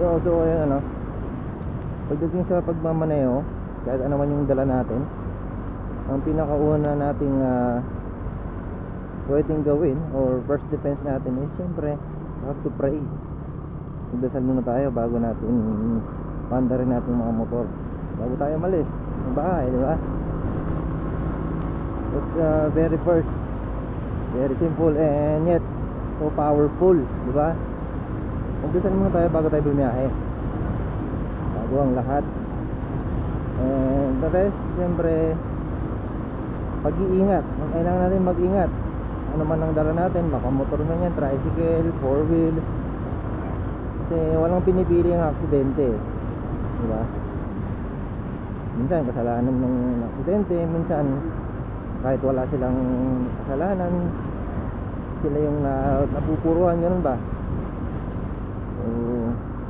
Yo, so ayun ano. Pagdating sa pagmamaneho, kahit ano man yung dala natin, ang pinakauna nating ah, pwedeng gawin or first defense natin is syempre have to pray. Magdasal muna tayo bago natin pandarin natin mga motor. Bago tayo malis ng bahay, di ba? It's uh, very first, very simple and yet so powerful, di ba? Magdasal muna tayo bago tayo bumiyahe. Bago ang lahat. And the rest, siyempre, pag-iingat. Kailangan natin mag-ingat. Ano man ang dala natin, baka motor man yan, tricycle, four wheels. Kasi walang pinipili ang aksidente. Di ba? Minsan kasalanan ng aksidente, minsan kahit wala silang kasalanan, sila yung na, napupuruan, ganun ba? So,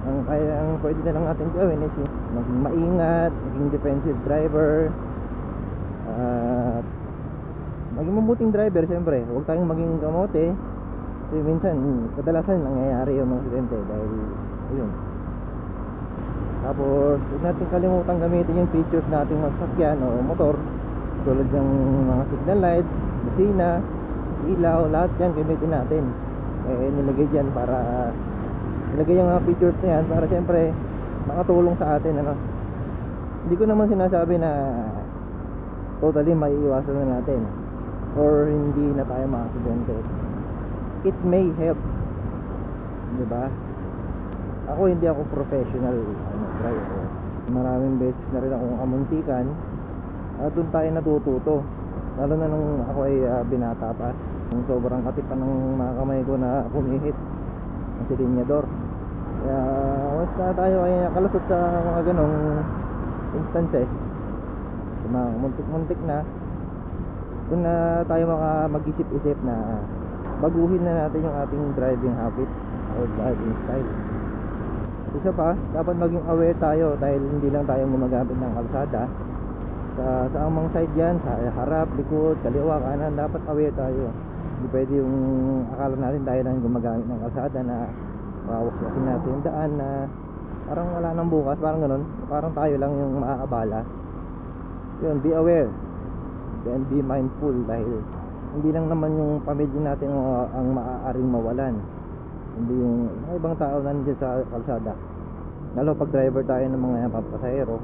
ang kaya ang pwede na lang natin gawin is maging maingat, maging defensive driver, at maging mabuting driver siyempre. Huwag tayong maging kamote kasi minsan kadalasan nangyayari yung mga aksidente dahil ayun. Tapos huwag natin kalimutan gamitin yung features nating masakyan o motor tulad ng mga signal lights, busina, ilaw, lahat yan gamitin natin. Eh nilagay dyan para nilagay yung mga features na yan para siyempre makatulong sa atin ano. Hindi ko naman sinasabi na totally maiiwasan na natin or hindi na tayo maaksidente. It may help. 'Di ba? Ako hindi ako professional ano, driver. Maraming beses na rin akong amuntikan at doon tayo natututo. Lalo na nung ako ay ah, binata pa. Sobrang katipan ng mga kamay ko na pumihit ng silinyador. Kaya once na tayo ay nakalusot sa mga ganong instances, yung mga muntik-muntik na, doon na tayo maka mag-isip-isip na baguhin na natin yung ating driving habit or driving style. At isa pa, dapat maging aware tayo dahil hindi lang tayo gumagamit ng kalsada. Sa, sa amang side yan, sa harap, likod, kaliwa, kanan, dapat aware tayo. Hindi pwede yung akala natin tayo lang gumagamit ng kalsada na mawaswasin natin yung daan na parang wala nang bukas, parang ganun. Parang tayo lang yung maaabala. Yun, be aware. Then be mindful dahil hindi lang naman yung pamilya natin ang, maaaring mawalan. Hindi yung mga ibang tao na nandiyan sa kalsada. Lalo pag driver tayo ng mga papasahero,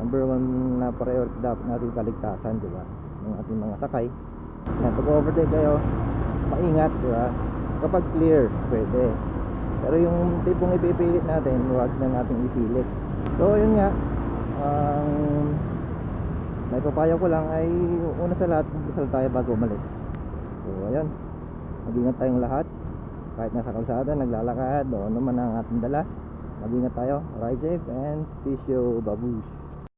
number one na priority dapat natin kaligtasan, di ba? Ng ating mga sakay. Yan, pag overtake kayo, maingat, di ba? Kapag clear, pwede. Pero yung tipong ipipilit natin, huwag na natin ipilit. So, yun nga, ang may papayo ko lang ay una sa lahat, magdasal tayo bago umalis. So, ayun. Mag-ingat tayong lahat. Kahit nasa kalsada, naglalakad, o ano man ang ating dala. Mag-ingat tayo. Ride safe and peace yo, babush.